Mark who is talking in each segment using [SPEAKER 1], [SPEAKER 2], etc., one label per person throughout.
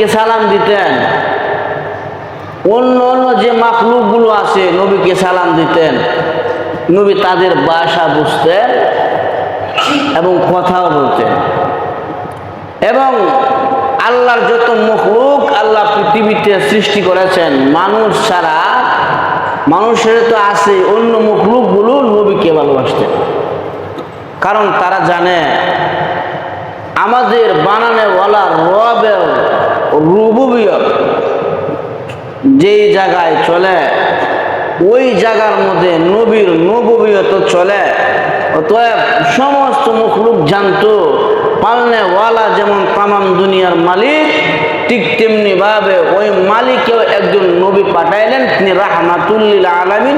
[SPEAKER 1] সালাম দিতেন? অন্য অন্য যে মাখলুকগুলো আছে, নবীকে সালাম দিতেন। নবী তাদের বাসা বুঝতেন এবং কথাও বলতেন। এবং আল্লাহর যত মখলুক আল্লাহ পৃথিবীতে সৃষ্টি করেছেন, মানুষ ছাড়া মানুষের তো আছে, অন্য মখলুকগুলো নবীকে ভালোবাসতেন। কারণ তারা জানে, আমাদের বানানেওয়ালা রবের রুবুবিয়ত। যেই জায়গায় চলে, ওই জায়গার মধ্যে নবীর নবুবিয়ত চলে। অতএব সমস্ত মুখলুক জানতো পালনেওয়ালা যেমন তামাম দুনিয়ার মালিক, ঠিক তেমনি ভাবে ওই মালিকেও একজন নবী পাঠাইলেন, তিনি রাহমাতুল্লিল আলামিন।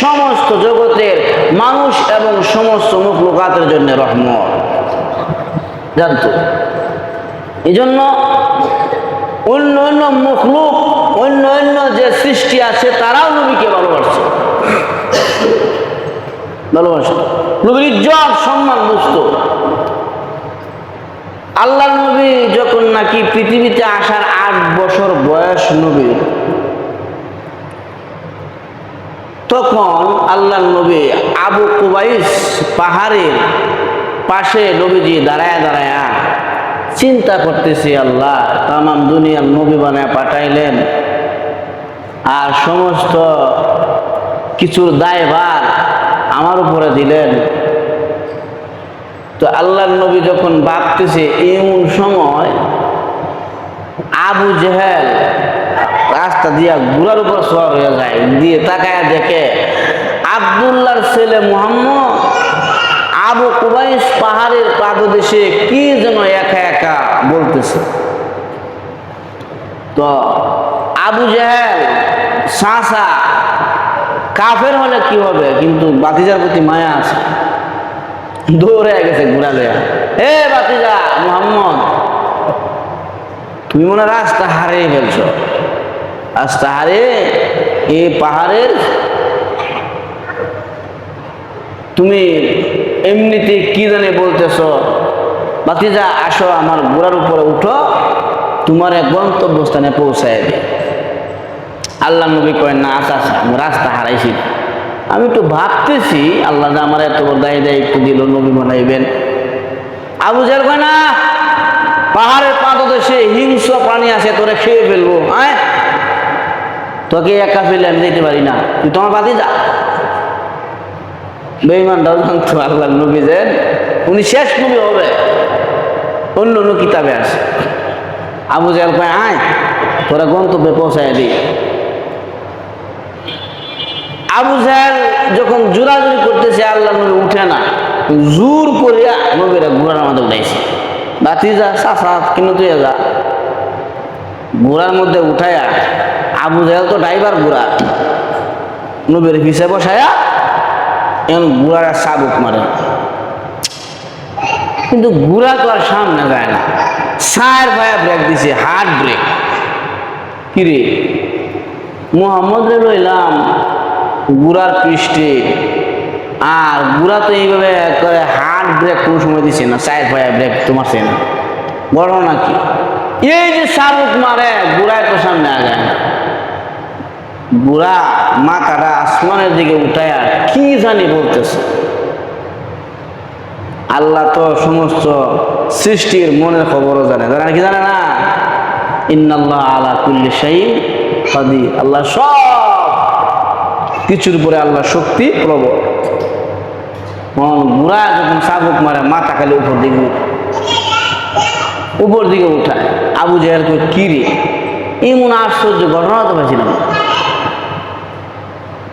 [SPEAKER 1] সমস্ত জগতের মানুষ এবং সমস্ত মুখলুকাতের জন্য রহমত। জানতো? এই জন্য অন্য অন্য মুখলুক অন্য অন্য যে সৃষ্টি আছে, তারাও নবীকে ভালোবাসছে ভালোবাসে। নবীর ইজ্জত, সম্মান, বুঝত। আল্লাহ নবী যখন নাকি পৃথিবীতে আসার আট বছর বয়স নবী, তখন আল্লাহ নবী আবু কুবাইস পাহাড়ের পাশে নবীজি দাঁড়ায় দাঁড়ায় চিন্তা করতেছি, আল্লাহ, তামাম দুনিয়ার নবী বানায় পাঠাইলেন। আর সমস্ত কিছুর দায়ভার আমার উপরে দিলেন। তো আল্লাহর নবী যখন ভাবতেছে, এমন সময় আবু জেহেল রাস্তা দিয়া গুড়ার উপর সর হয়ে যায়, দিয়ে তাকায় দেখে আবদুল্লাহর ছেলে মোহাম্মদ আবু কুবাইস পাহাড়ের পাদদেশে কি যেন একা একা বলতেছে। তো আবু জাহেল, সাঁসা, কাফের হলে কি হবে? কিন্তু বাতিজার প্রতি মায়া আছে। দৌড়ে গেছে ঘুরা লয়া হে বাতিজা, মোহাম্মদ, তুমি মনে রাস্তা হারিয়ে ফেলছ। রাস্তা হারিয়ে এই পাহাড়ের তুমি এমনিতে কি জানে বলতেছ? বাতিজা আসো আমার গোড়ার উপরে উঠো, তোমার এক গন্তব্যস্থানে পৌঁছায় দে আল্লাহ নবী কয়েন না আচ্ছা আচ্ছা আমি রাস্তা হারাইছি। আমি একটু ভাবতেছি, আল্লাহ আমার এত দায় দায়িত্ব দিল, নবী বানাইবেন। আবু জার কয়, না, পাহাড়ের পাদদেশে হিংস্র প্রাণী আছে, তোরে খেয়ে ফেলব হ্যাঁ তোকে একা ফেলে আমি যেতে পারি না। তুই তোমার বাদি যা বেইমানটাও জানতো আল্লাহ নবী যে উনি শেষ নবী হবে। অন্য অন্য কিতাবে আসে আবু জাহেল কয়, আয়, তোরা গন্তব্যে পৌঁছায় দিই আবু জাহেল যখন জোরাজুরি করতেছে, আল্লাহ নবী উঠে না, জোর করিয়া নবীরা ঘোড়ার মধ্যে উঠাইছে বাতি যা সাফা কিন্তু তুই যা। ঘোড়ার মধ্যে উঠায়া আবু জাহেল তো ড্রাইভার ঘোড়া। নবীর পিছে বসায়া এখন ঘোড়ারা সাবুক মারে। কিন্তু গুড়া তো আর সামনে যায় না। সার ভাইয়া ব্রেক দিছে হার্ড ব্রেক কিরে মোহাম্মদ রে লইলাম গুড়ার পৃষ্ঠে। আর গুড়া তো এইভাবে করে হার্ড ব্রেক কোনো সময় দিছে না। সায়ের ভাইয়া ব্রেক তোমার সে না। বড় নাকি এই যে শাহরুখ মারে, গুড়ায় তো সামনে আগে না। বুড়া মা মাথাটা আসমানের দিকে উঠায়া কি জানি বলতেছে। আল্লাহ তো সমস্ত সৃষ্টির মনের খবরও জানে। জানে কি জানে না? ইন্নাল্লাহ আলা কুল্লি শাইন কাদির। আল্লাহ সব কিছুর উপরে আল্লাহ শক্তি প্রবল। বুড়া যখন শাবুক মারে, মাথা খালি উপর দিকে। উপর দিকে উঠায়। আবু জাহেল কই কি রে? এমন আশ্চর্য ঘটনা তো পাইছিলাম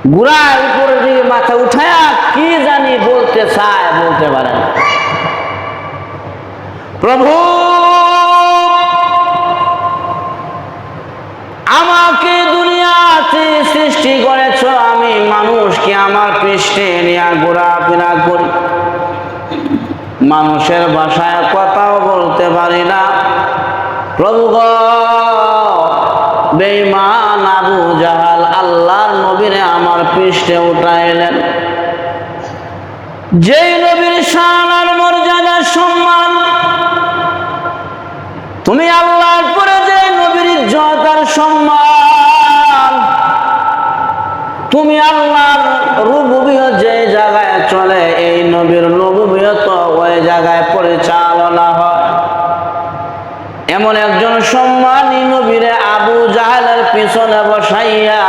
[SPEAKER 1] না। উপরে দিকে মাথা উঠায় কি জানি বলতে চায়, বলতে পারে প্রভু, আমাকে দুনিয়াতে সৃষ্টি করেছ, আমি মানুষকে আমার পৃষ্ঠে নিয়ে ঘোরাফেরা করি মানুষের ভাষায় কথাও বলতে পারি না প্রভু গ, বেঈমান আবু আল্লাহর নবীরে আমার পৃষ্ঠে উঠাইলেন। যেই নবীর শান আর মর্যাদা সম্মান, তুমি আল্লাহর পরে যে নবীর ইজ্জত আর সম্মান, তুমি আল্লাহর রুবুবিও যে জায়গায় চলে, এই নবীর রুবুবিও তো ওই জায়গায় পরিচালনা হয়। এমন একজন সম্মানী নবীরে আবু জাহালের পিছনে বসাইয়া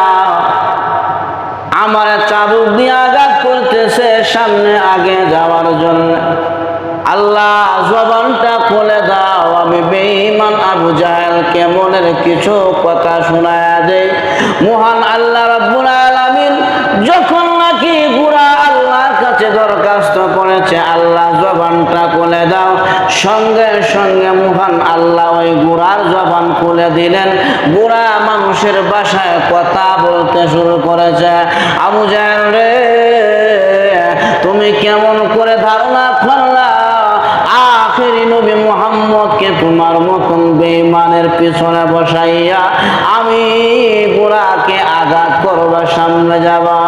[SPEAKER 1] আমার চাবুক দিয়ে আঘাত করতেছে সামনে আগে যাওয়ার জন্য। আল্লাহ জবানটা খুলে দাও, আমি বেঈমান আবু জাহেলকে মনের কিছু কথা শোনায়া দেই। মহান আল্লাহ রাব্বুল আলামিন যখন নাকি গুড়া আল্লাহর কাছে দরখাস্ত করেছে, আল্লাহ জবানটা খুলে দাও। সঙ্গে সঙ্গে মহান আল্লাহ ওই গুড়ার জবান খুলে দিলেন। গুড়া মানুষের বাসায় কথা বলতে শুরু করেছে। আবু জাহেল রে, তুমি কেমন করে ধারণা করলা? আখেরি নবী মোহাম্মদকে তোমার মতন বেঈমানের পিছনে বসাইয়া আমি বুড়াকে আঘাত করবার সামনে যাবা।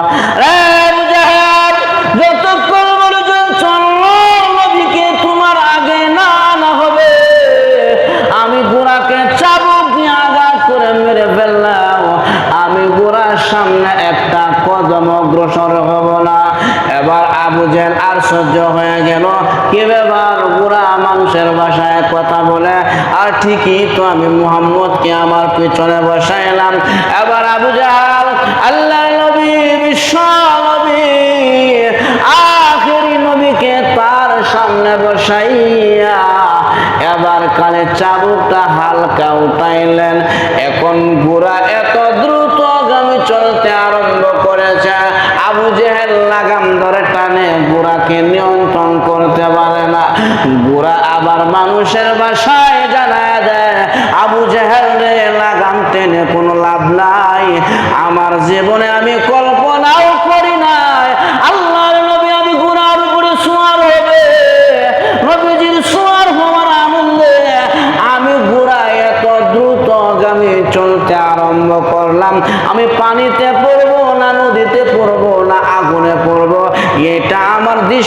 [SPEAKER 1] জেল আর সহ্য হয়ে গেল কি ব্যাপার? বুড়া মানুষের ভাষায় কথা বলে, আর ঠিকই তো আমি মুহাম্মদকে আমার পিছনে বসাইলাম। এবার আবু জাহাল আল্লাহ নবী, বিশ্ব নবী নবীকে তার সামনে বসাইয়া এবার কালে চাবুকটা হালকা উঠাইলেন। এখন বুড়া এত দ্রুত গামী চলতে আরম্ভ করেছে। আবু জেহেল লাগাম বুড়াকে নিয়ন্ত্রণ করতে পারে না। বুড়া আবার মানুষের বাসায় জানা দেয়। আবু জেহেল লাগাম টেনে কোনো লাভ নাই। আমার জীবনে আমি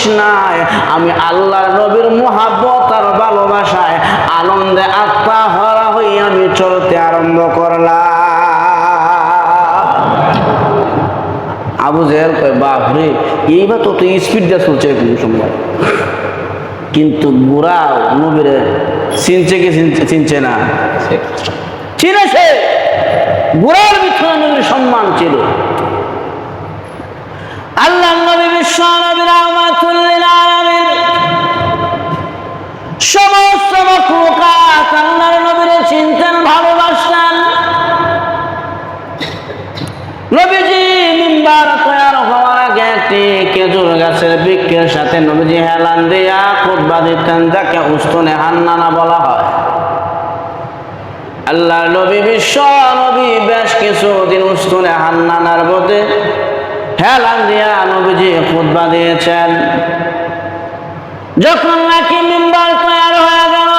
[SPEAKER 1] নাই। আমি আল্লাহর নবীর মোহাব্বত আর ভালোবাসায় আনন্দে আত্মা হরা হয়ে আমি চলতে আরম্ভ করলাম। আবু জেহেল কয় বাপরে এইবার তো তো স্পিড দিয়ে চলছে কোন সময় কিন্তু বুড়া নবীরে চিনছে কি চিনছে- চিনছে না? চিনেছে। বুড়ার ভিতরে নবীর সম্মান ছিল। আল্লাহ নবী বিশ্ব নবী রহমাতুল্লিল আলামিন। সমস্ত মখলুকাত আল্লাহর নবীরে চিনতেন ভালোবাসতেন নবীজি মিম্বার তৈরি হওয়ার গাছের বৃক্ষের সাথে নবীজি হেলান দিয়া খুতবা দিতেন হান্নানা বলা হয়। আল্লাহ নবী বিশ্ব নবী বেশ কিছুদিন উস্তনে হান্নানার মধ্যে হেলান দিয়া নবীজি দিয়েছেন। যখন নাকি মিম্বার তৈরি হয়ে গেল,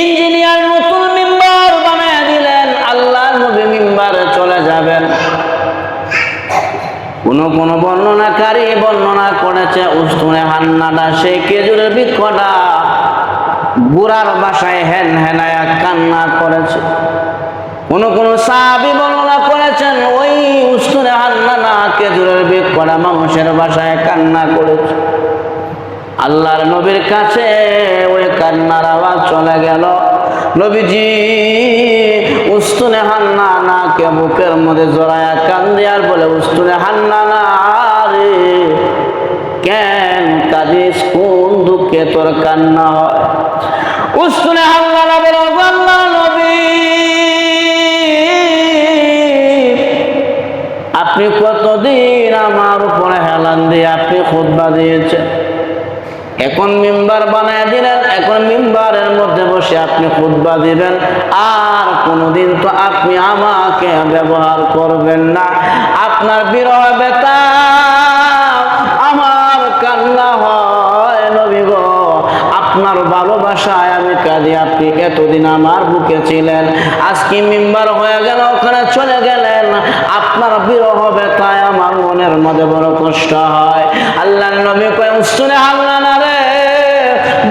[SPEAKER 1] ইঞ্জিনিয়ার নতুন মিম্বার বানিয়ে দিলেন, আল্লাহ নবী মিম্বারে চলে যাবেন। কোন কোন বর্ণনাকারী বর্ণনা করেছে, উস্তুনে হান্নাটা সেই খেজুরের বৃক্ষটা বুড়ার বাসায় হেন হেনায়া কান্না করেছে। কোন কোন সাহাবি বর্ণনা করেছেন, ওই উস্তুনে হান্নানা খেজুরের বৃক্ষটা মানুষের বাসায় কান্না করেছে। আল্লাহর নবীর কাছে ওই কান্নার আওয়াজ চলে গেল। নবীজি উস্তুনে হান্না না কে বুকের মধ্যে জড়ায়া কান্দে আর বলে, উস্তুনে হান্না না রে। কেন কাদিস? কোন দুঃখে তোর কান্না হয়? উস্তুনে হান্না আপনি কতদিন আমার উপরে হেলান দিয়ে আপনি খুতবা দিয়েছেন? এখন মিম্বার বানায় দিলেন, এখন মিম্বারের মধ্যে বসে আপনি খুতবা দিবেন। আর কোনোদিন তো আপনি আমাকে ব্যবহার করবেন না। আপনার বিরহ বেতা আমার কান্না হয় নবী আপনার ভালোবাসায় আমি কাঁদি, আপনি এতদিন আমার বুকে ছিলেন। আজকে মিম্বার হয়ে গেল, ওখানে চলে গেলেন মনের মধ্যে বড় কষ্ট হয়। আল্লাহ নবী কয় শুনে হামলা না রে,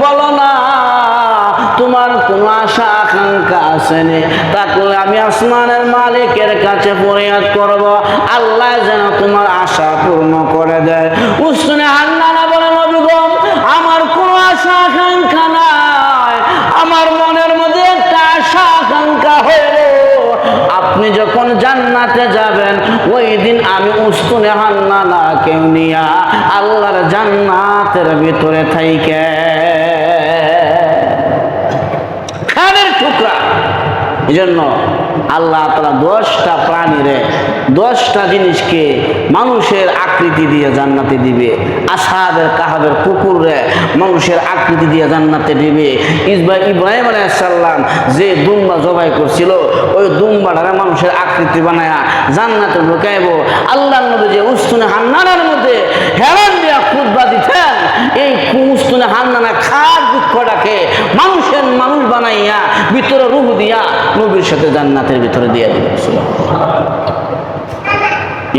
[SPEAKER 1] বলো না, তোমার কোনো আশা, আকাঙ্ক্ষা আসেনি তাহলে আমি আসমানের মালিকের কাছে ফরিয়াদ করব। আল্লাহ যেন তোমার আশা পূর্ণ করে দেয়। ওই দিন আমি উস্তুনে হান্নানা কেউ নিয়া আল্লাহর জান্নাতের ভিতরে থাইকে। খানের টুকরা। এই জন্য আল্লাহ তালা দশটা প্রাণীরে দশটা জিনিসকে মানুষের আকৃতি দিয়ে জান্নাতে দিবে। আসাদের কাহাবের কুকুরে মানুষের আকৃতি দিয়ে জান্নাতে দিবে। ইসবা, ইব্রাহিম আলাইসাল্লাম যে দুম্বা জবাই করছিল, ওই দুম্বাটারে মানুষের আকৃতি বানায়া জান্নাতে ঢুকাইব। আল্লাহ নবী যে উস্তুনে হান্নানার মধ্যে হেরান দিয়া খুদবা দিতেন, এই কুস্তুনে হান্নানা খাট দুঃখটাকে মানুষের মানুষ বানাইয়া ভিতরে রুহ দিয়া নবীর সাথে জান্নাতের ভিতরে দিয়া দিয়েছিল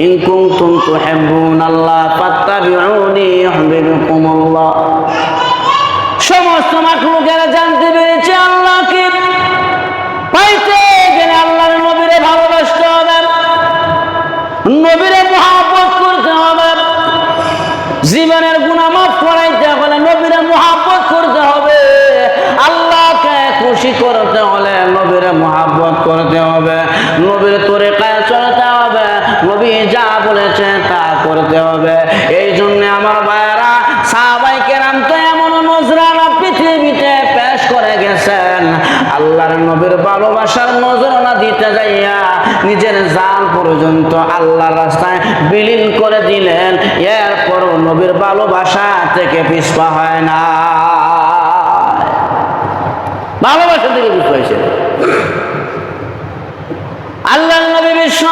[SPEAKER 1] ইন কুনতুম তুহিব্বুন আল্লাহ ফাত্তাবিউনি ইউহিব্বুকুমুল্লাহ। সমস্ত মাখলুকেরা জানতে পেরেছে আল্লাহকে করতে হবে। নবীর তরিকায় চলতে হবে। নবী যা বলেছে তা করতে হবে। এই জন্য আমার ভাইয়েরা, সাহাবাই কেরাম তো এমন নজরানা পৃথিবীতে পেশ করে গেছেন। আল্লাহর নবীর ভালোবাসার নজরানা দিতে যাইয়া নিজের জান পর্যন্ত আল্লাহর রাস্তায় বিলীন করে দিলেন। এরপরও নবীর ভালোবাসা থেকে পিছপা হয় না। ভালোবাসা থেকে পিছপা হয়েছে। আল্লাহ নবী বিশ্ব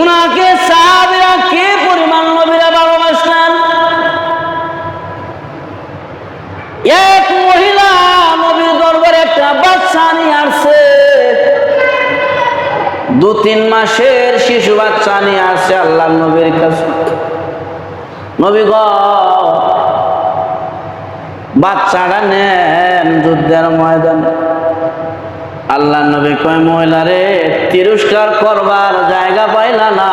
[SPEAKER 1] উনাকে সাহাবিরা কে পরিমাণ নবীরা ভালোবাসলেন এক মহিলা নবীর দরবারে একটা বাচ্চা নিয়ে আসছে। দু তিন মাসের শিশু বাচ্চা নিয়ে আসছে আল্লাহ নবীর কাছে। নবী গ, বাচ্চাটা নেন যুদ্ধের ময়দানে। আল্লাহ নবী কয় মহিলারে তিরস্কার করবার জায়গা পাইলা না।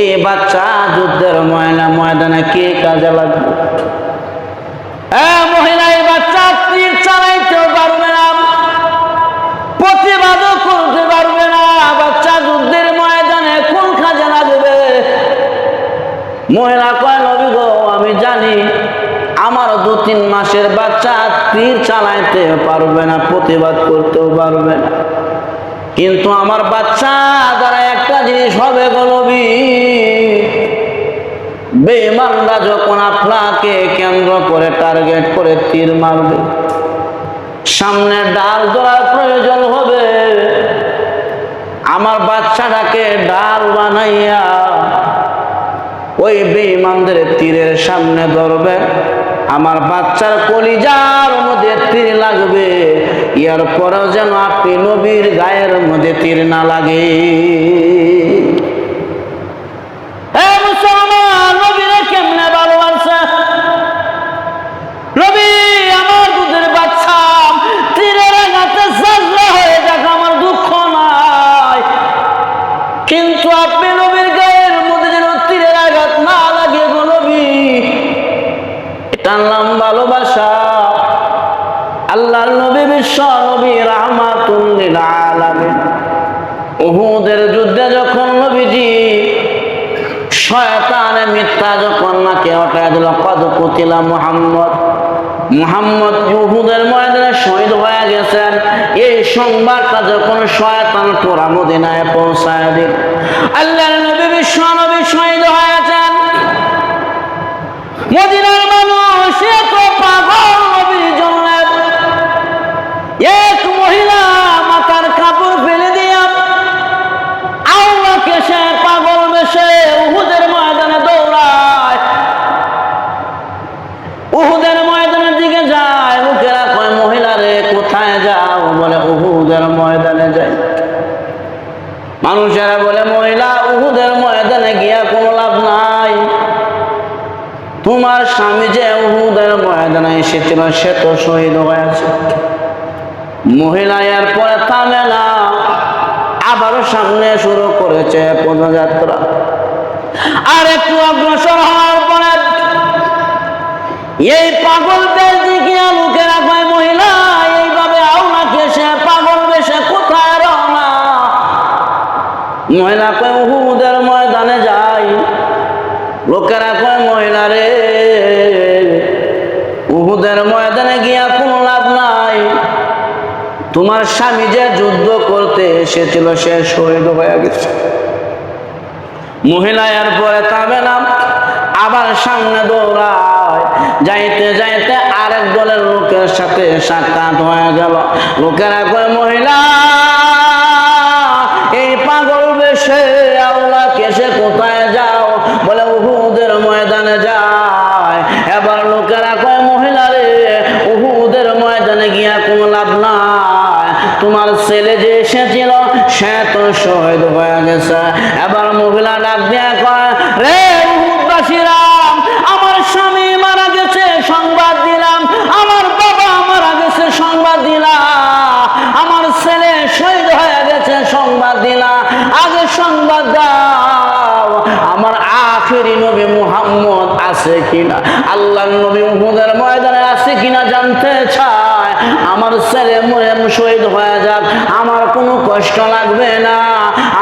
[SPEAKER 1] এই বাচ্চা যুদ্ধের ময়না ময়দানে কে কাজে লাগবে? হ্যাঁ মহিলা এই বাচ্চা তীর চালাইতেও পারবে না। প্রতিবাদও করতে পারবে না। বাচ্চা যুদ্ধের ময়দানে কোন কাজে লাগবে? মহিলা কয় নবী গো আমি জানি আমার দু তিন মাসের বাচ্চা তীর চালাইতে পারবে না, প্রতিবাদ করতেও পারবে না। কিন্তু আমার বাচ্চা দ্বারা একটা জিনিস হবে গো নবী বেমানরা যখন আপনাকে কেন্দ্র করে, টার্গেট করে তীর মারবে, সামনে ডাল ধরার প্রয়োজন হবে। আমার বাচ্চাটাকে ডাল বানাইয়া ওই বেঈমানদের তীরের সামনে ধরবে। আমার বাচ্চার কলিজার মধ্যে তীর লাগবে। ইয়ার পরেও যেন আপনি নবীর গায়ের মধ্যে তীর না লাগে। ওঠায় কুতিলা মুহাম্মদ। মুহাম্মদ ইহুদের ময়দানে শহীদ হয়ে গেছেন। এই সংবাদটা যখন শয়তান তোরা মদিনায় পৌঁছায় দিল। আল্লাহর নবী বিশ্ব নবী শহীদ হয়েছেন। মদিনার যাও বলে উহুদের ময়দানে যাই। মানুষেরা বলে, মহিলা, উহুদের ময়দানে গিয়া কোনো লাভ নাই। তোমার ময়দানে এসেছিল, সে তো শহীদ হয়েছে। মহিলা এরপরে থামে না আবারও সামনে শুরু করেছে পদযাত্রা। আর একটু অগ্রসর হওয়ার পরে এই পাগল তোমার স্বামী যে যুদ্ধ করতে এসেছিল, সে শহীদ হয়ে গেছে। মহিলা এরপরে তাবে না আবার সামনে দৌড়ায়। যাইতে যাইতে আরেক দলের লোকের সাথে সাক্ষাৎ হয়ে গেল। লোকেরা কয়, মহিলা তোমার ছেলে যে এসেছিল, সে তো শহীদ হয়ে গেছে। এবার মহিলা ডাক দিয়া কয়, রে আমার স্বামী মারা গেছে, সংবাদ দিলাম। আমার বাবা মারা গেছে, সংবাদ দিলাম আমার ছেলে শহীদ হয়ে গেছে, সংবাদ দিলাম আগে সংবাদ দাও। আমার আখেরি নবী মুহাম্মদ আছে কিনা? আল্লাহ নবী মুহাম্মদের ময়দানে আছে কিনা জানতে চায়। আমার ছেলে মরে শহীদ হয়ে যাক আমার কোনো কষ্ট লাগবে না।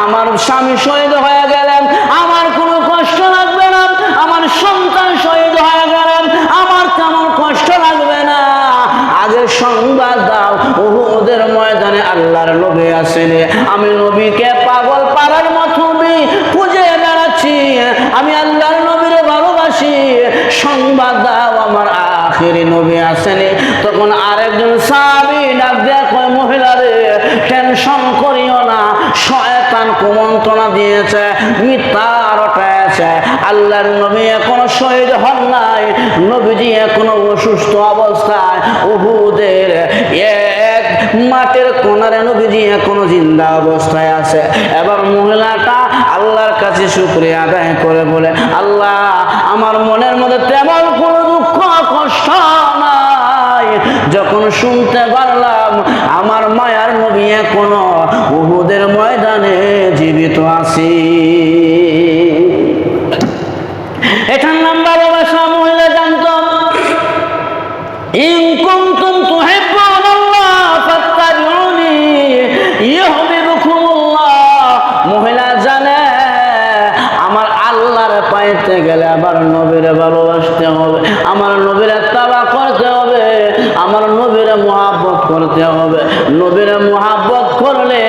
[SPEAKER 1] আমার স্বামী শহীদ হয়ে গেলেন, আমার কোনো কষ্ট লাগবে না। আমার সন্তান শহীদ হয়ে গেলেন, আমার তেমন কষ্ট লাগবে না। আগে সংবাদ দাও ওদের ময়দানে আল্লাহর নবী আসেন আমি নবীকে পাগল পাড়ার মতো খুঁজে বেড়াচ্ছি। আমি আল্লাহর নবীরে ভালোবাসি। সংবাদ দাও, আমার আখেরি নবী আসেনি তখন আরেকজন সাবি ডাক দেয়া কয় মহিলারে টেনশন করিও না শয়তান কুমন্ত্রণা দিয়েছে মিথ্যা রটাইছে আল্লাহর নবী এখনও শহীদ হন নাই, নবীজি এখনও অসুস্থ অবস্থায়। উহুদের এক মাটির কোনারে নবীজি এখনও জিন্দা অবস্থায় আছে। এবার মহিলাটা আল্লাহর কাছে শুক্রিয়া আদায় করে বলে, আল্লাহ, আমার মনের মধ্যে তেমন কোনো দুঃখ, কষ্ট নাই। যখন শুনতে পারলাম, আমার মায়ার নবী এখনও উহুদের ময়দানে জীবিত আছি। মহিলা জানত। ইন কুনতুম তুহিব্বুনাল্লাহ ফাত্তাবিউনি ইউহিব্বুকুমুল্লাহ মহিলা জানে, আমার আল্লাহর পাইতে গেলে আবার নবীরে ভালোবাসতে হবে, আমার নবীরে তাবা করতে হবে, আমার নবীরে মহাব্বত করতে হবে। নবীরে মোহাব্বত করলে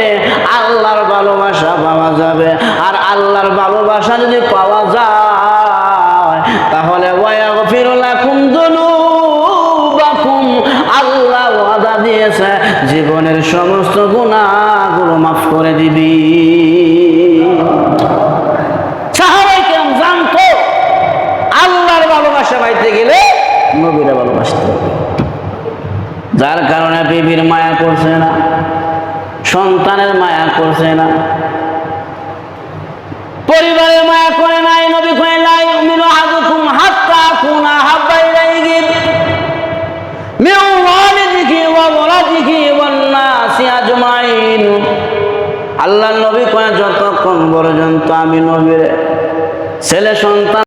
[SPEAKER 1] আল্লাহর ভালোবাসা পাওয়া যাবে। আর আল্লাহর ভালোবাসা যদি পাওয়া যায়, তাহলে ওয়াগফিরু লাকুম যুনুবাকুম আল্লাহ ওয়াদা দিয়েছে, জীবনের সমস্ত গুণাগুলো মাফ করে দিবি সাহাবাই কেমন জানতো আল্লাহর ভালোবাসা পাইতে গেলে নবীরা ভালোবাসতে হবে যার কারণে বিবির মায়া করছে না। সন্তানের মায়া করছে না। পরিবারের মায়া করে নাই, নবী হাত্তা কুনা ওয়ালিদিহি ওয়া ওয়ান আল্লাহ নবী কয়ে, যতক্ষণ পর্যন্ত আমি নবীরে ছেলে সন্তান